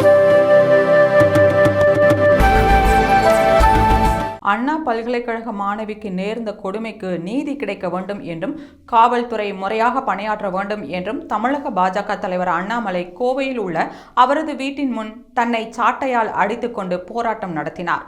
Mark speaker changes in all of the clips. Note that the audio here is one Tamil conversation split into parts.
Speaker 1: Thank you. அண்ணா பல்கலைக்கழக மாணவிக்கு நேர்ந்த கொடுமைக்கு நீதி கிடைக்க வேண்டும் என்றும் காவல்துறை முறையாக பணியாற்ற வேண்டும் என்றும் தமிழக பாஜக தலைவர் அண்ணாமலை கோவையில் உள்ள அவரது வீட்டின் முன் தன்னை சாட்டையால் அடித்துக்கொண்டு போராட்டம் நடத்தினார்.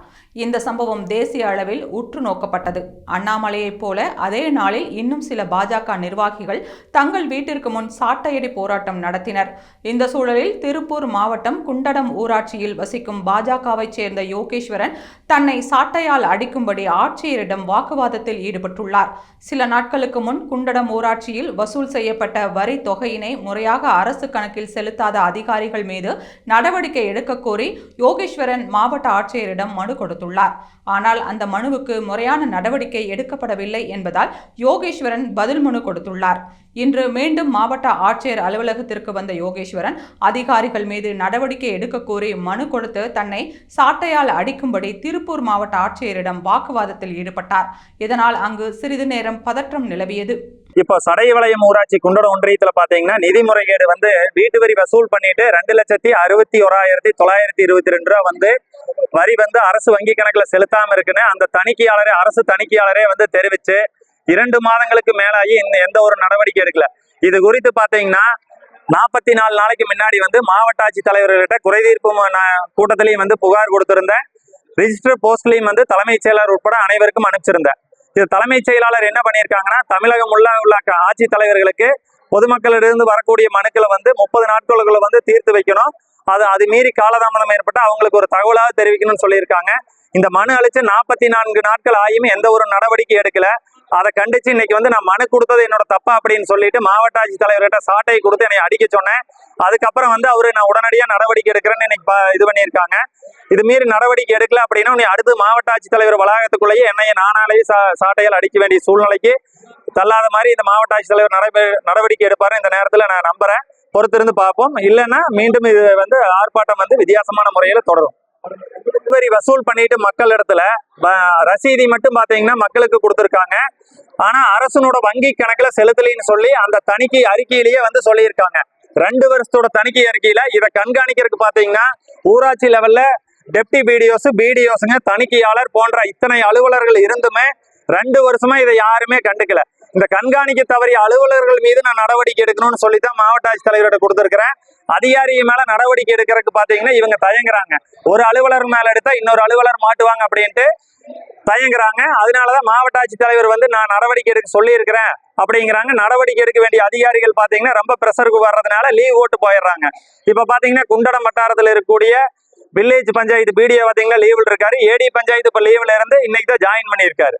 Speaker 1: இந்த சம்பவம் தேசிய அளவில் உற்று நோக்கப்பட்டது. அண்ணாமலையைப் போல அதே நாளில் இன்னும் சில பாஜக நிர்வாகிகள் தங்கள் வீட்டிற்கு முன் சாட்டையடி போராட்டம் நடத்தினர். இந்த சூழலில் திருப்பூர் மாவட்டம் குண்டடம் ஊராட்சியில் வசிக்கும் பாஜகவைச் சேர்ந்த யோகேஸ்வரன் தன்னை சாட்டையால் அடிக்கும்படி ஆட்சியரிடம் வாக்குவாதத்தில் ஈடுபட்டுள்ளார். சில நாட்களுக்கு முன் குண்டடம் ஊராட்சியில் வசூல் செய்யப்பட்ட வரி தொகையினை முறையாக அரசு கணக்கில் செலுத்தாத அதிகாரிகள் மீது நடவடிக்கை எடுக்க கோரி யோகேஸ்வரன் மாவட்ட ஆட்சியரிடம் மனு கொடுத்துள்ளார். ஆனால் அந்த மனுவுக்கு முறையான நடவடிக்கை எடுக்கப்படவில்லை என்பதால் யோகேஸ்வரன் பதில் மனு கொடுத்துள்ளார். இன்று மீண்டும் மாவட்ட ஆட்சியர் அலுவலகத்திற்கு வந்த யோகேஸ்வரன் அதிகாரிகள் மீது நடவடிக்கை எடுக்க கோரி மனு கொடுத்து தன்னை சாட்டையால் அடிக்கும்படி திருப்பூர் மாவட்ட ஆட்சியரிடம் வாக்குவாதத்தில் ஈடுபட்டார். இதனால் அங்கு சிறிது நேரம் பதற்றம் நிலவியது.
Speaker 2: இப்போ சடையவளையம் ஊராட்சி குண்டட ஒன்றியத்துல பாத்தீங்கன்னா நிதி முறைகேடு வந்து வீட்டு வரி வசூல் பண்ணிட்டு ரெண்டு லட்சத்தி அறுபத்தி ஓராயிரத்தி தொள்ளாயிரத்தி இருபத்தி ரெண்டு ரூபா வந்து வரி வந்து அரசு வங்கி கணக்குல செலுத்தாம இருக்குன்னு அந்த தணிக்கையாளரே அரசு தணிக்கையாளரே வந்து தெரிவிச்சு இரண்டு மாதங்களுக்கு மேலாகி இந்த எந்த ஒரு நடவடிக்கை எடுக்கல. இது குறித்து பாத்தீங்கன்னா நாற்பத்தி நாலு நாளைக்கு முன்னாடி வந்து மாவட்ட ஆட்சித்தலைவர்கிட்ட குறைதீர்ப்பு கூட்டத்திலையும் வந்து புகார் கொடுத்திருந்தேன். ரிஜிஸ்டர் போஸ்ட்லையும் வந்து தலைமைச் செயலர் உட்பட அனைவருக்கும் அனுப்பிச்சிருந்தேன். இது தலைமைச் செயலாளர் என்ன பண்ணியிருக்காங்கன்னா தமிழகம் உள்ள உள்ள ஆட்சித்தலைவர்களுக்கு ஆட்சித் தலைவர்களுக்கு வரக்கூடிய மனுக்களை வந்து முப்பது நாட்களுக்குள்ள வந்து தீர்த்து வைக்கணும். அது அது மீறி காலதாமதம் ஏற்பட்டு அவங்களுக்கு ஒரு தகவலாக தெரிவிக்கணும்னு சொல்லியிருக்காங்க. இந்த மனு அழிச்சு நாற்பத்தி நான்கு நாட்கள் ஆகியும் எந்த ஒரு நடவடிக்கை எடுக்கல. அதை கண்டிச்சு இன்னைக்கு வந்து நான் மனு கொடுத்தது என்னோட தப்பா அப்படின்னு சொல்லிட்டு மாவட்ட ஆட்சித்தலைவர்கிட்ட சாட்டையை கொடுத்து என்னை அடிக்க சொன்னேன். அதுக்கப்புறம் வந்து அவரு நான் உடனடியாக நடவடிக்கை எடுக்கிறேன்னு இன்னைக்கு இது பண்ணியிருக்காங்க. இது மீறி நடவடிக்கை எடுக்கல அப்படின்னா நீ அடுத்து மாவட்ட ஆட்சித்தலைவர் வளாகத்துக்குள்ளேயே என்னைய நானாலேயே சா சாட்டையால் அடிக்க வேண்டிய சூழ்நிலைக்கு தள்ளாத மாதிரி இந்த மாவட்ட ஆட்சித்தலைவர் நடவடிக்கை எடுப்பாரு இந்த நேரத்தில் நான் நம்புறேன். பொறுத்திருந்து பார்ப்போம். இல்லைன்னா மீண்டும் இது வந்து ஆர்ப்பாட்டம் வந்து வித்தியாசமான முறையில் தொடரும். வரி வசூல் பண்ணிட்டு மக்கள் இடத்துல ரசீதி மட்டும் பாத்தீங்கன்னா மக்களுக்கு கொடுத்துருக்காங்க. ஆனா அரசனோட வங்கி கணக்குல செலுத்தலைன்னு சொல்லி அந்த தணிக்கை அறிக்கையிலேயே வந்து சொல்லியிருக்காங்க. ரெண்டு வருஷத்தோட தணிக்கை அறிக்கையில இதை கண்காணிக்கிறதுக்கு பாத்தீங்கன்னா ஊராட்சி லெவல்ல டெப்டி பிடிஓஸ் பிடிஓஸுங்க தணிக்கையாளர் போன்ற இத்தனை அலுவலர்கள் இருந்துமே ரெண்டு வருஷமா இதை யாருமே கண்டுக்கல. இந்த கண்காணிக்க தவறிய அலுவலர்கள் மீது நான் நடவடிக்கை எடுக்கணும்னு சொல்லி தான் மாவட்ட ஆட்சித்தலைவர்கிட்ட கொடுத்துருக்கிறேன். அதிகாரி மேல நடவடிக்கை எடுக்கிறதுக்கு பாத்தீங்கன்னா இவங்க தயங்குறாங்க. ஒரு அலுவலர் மேல எடுத்தா இன்னொரு அலுவலர் மாட்டுவாங்க அப்படின்ட்டு தயங்குறாங்க. அதனாலதான் மாவட்ட ஆட்சித்தலைவர் வந்து நான் நடவடிக்கை எடுக்க சொல்லியிருக்கிறேன் அப்படிங்கிறாங்க. நடவடிக்கை எடுக்க வேண்டிய அதிகாரிகள் பாத்தீங்கன்னா ரொம்ப ப்ரெஷருக்கு வர்றதுனால லீவ் ஓட்டு போயிடுறாங்க. இப்ப பாத்தீங்கன்னா குண்டடம் வட்டாரத்தில் இருக்கக்கூடிய வில்லேஜ் பஞ்சாயத்து பிடிஓ பாத்தீங்கன்னா லீவில் இருக்காரு. ஏடி பஞ்சாயத்து இப்ப லீவ்ல இருந்து இன்னைக்கு தான் ஜாயின் பண்ணியிருக்காரு.